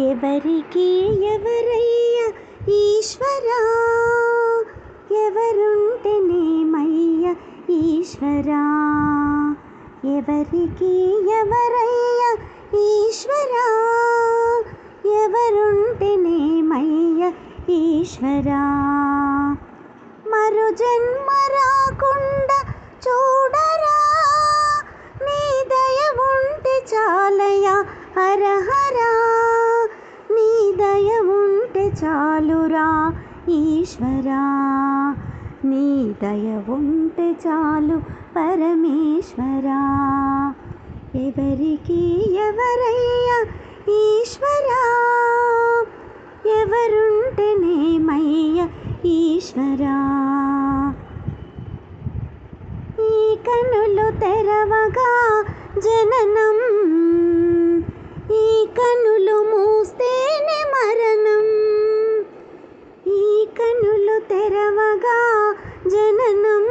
ఎవరికి ఎవరయ్యా ఈశ్వరా? ఎవరుంటేనేమయ్యా ఈశ్వరా? ఎవరికి ఎవరయ్యా ఈశ్వరా? ఎవరుంటేనేమయ్యా ఈశ్వరా? మరు జన్మ రాకుండా చూడరా? నీ దయ ఉంటే చాలయా హర హరా చాలురా ఈశ్వరా. నీ దయ ఉంటే చాలు పరమేశ్వరా. ఎవరికి ఎవరయ్యా ఈశ్వరా? ఎవరుంటేనేమయ్య ఈశ్వరా? ఈ కనులు తెరవగా తెరవగా జననం.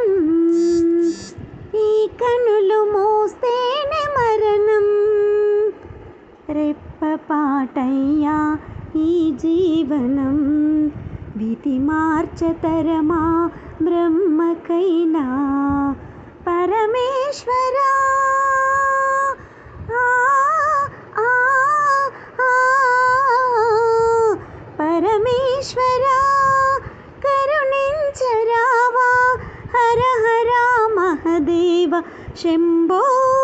ఈ కనులు మోస్తేనే మరణం. రెప్పపాటయ్యా ఈ జీవనం. విధి మార్చతరమా బ్రహ్మకైనా. పరమేశ్వరా శివ శంభో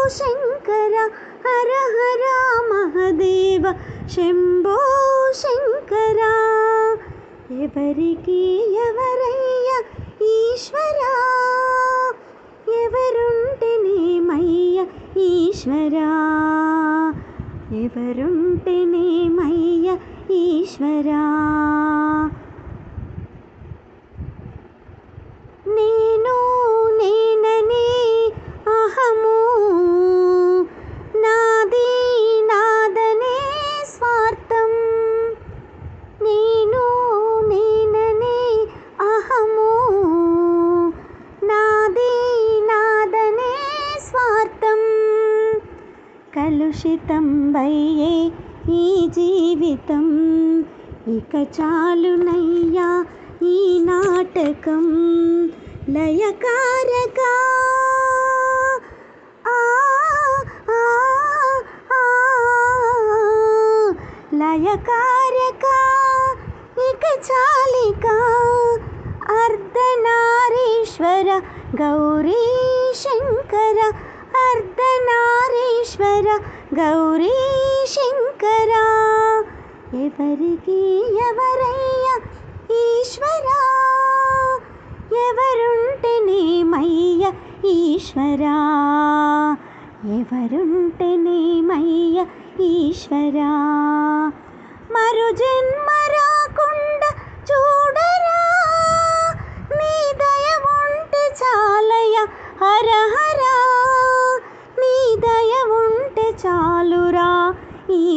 శంకర హర హర మహదేవ. శంభో శంకర ఎవరికి ఎవరయ్య ఈశ్వరా? ఎవరుంటేనేమయ్య ఈశ్వరా? ఎవరుంటేనేమయ్య ఈశ్వరా? కలుషితం వయ్యే ఈ జీవితం. ఇక చాలునయ్యా ఈ నాటకం. లయకారకా లయకారక ఇక చాలిక. అర్ధనారీశ్వర గౌరీ శంకర అర్ధనారీశ్వర గౌరీ శంకర. ఎవరికి ఎవరయ్య ఈశ్వరా? ఎవరుంటేనేమయ్య ఈశ్వరా? ఎవరుంటేనేమయ్య ఈశ్వరా? మరు జన్మ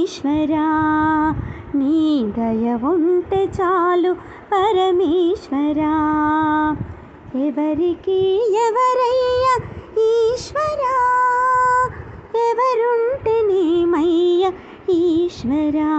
పరమేశ్వరా నీ దయ ఉంటే చాలు పరమేశ్వరా. ఎవరికి ఎవరయ్య ఈశ్వరా? ఎవరుంటే ఎవరుంటేనేమయ్య ఈశ్వరా?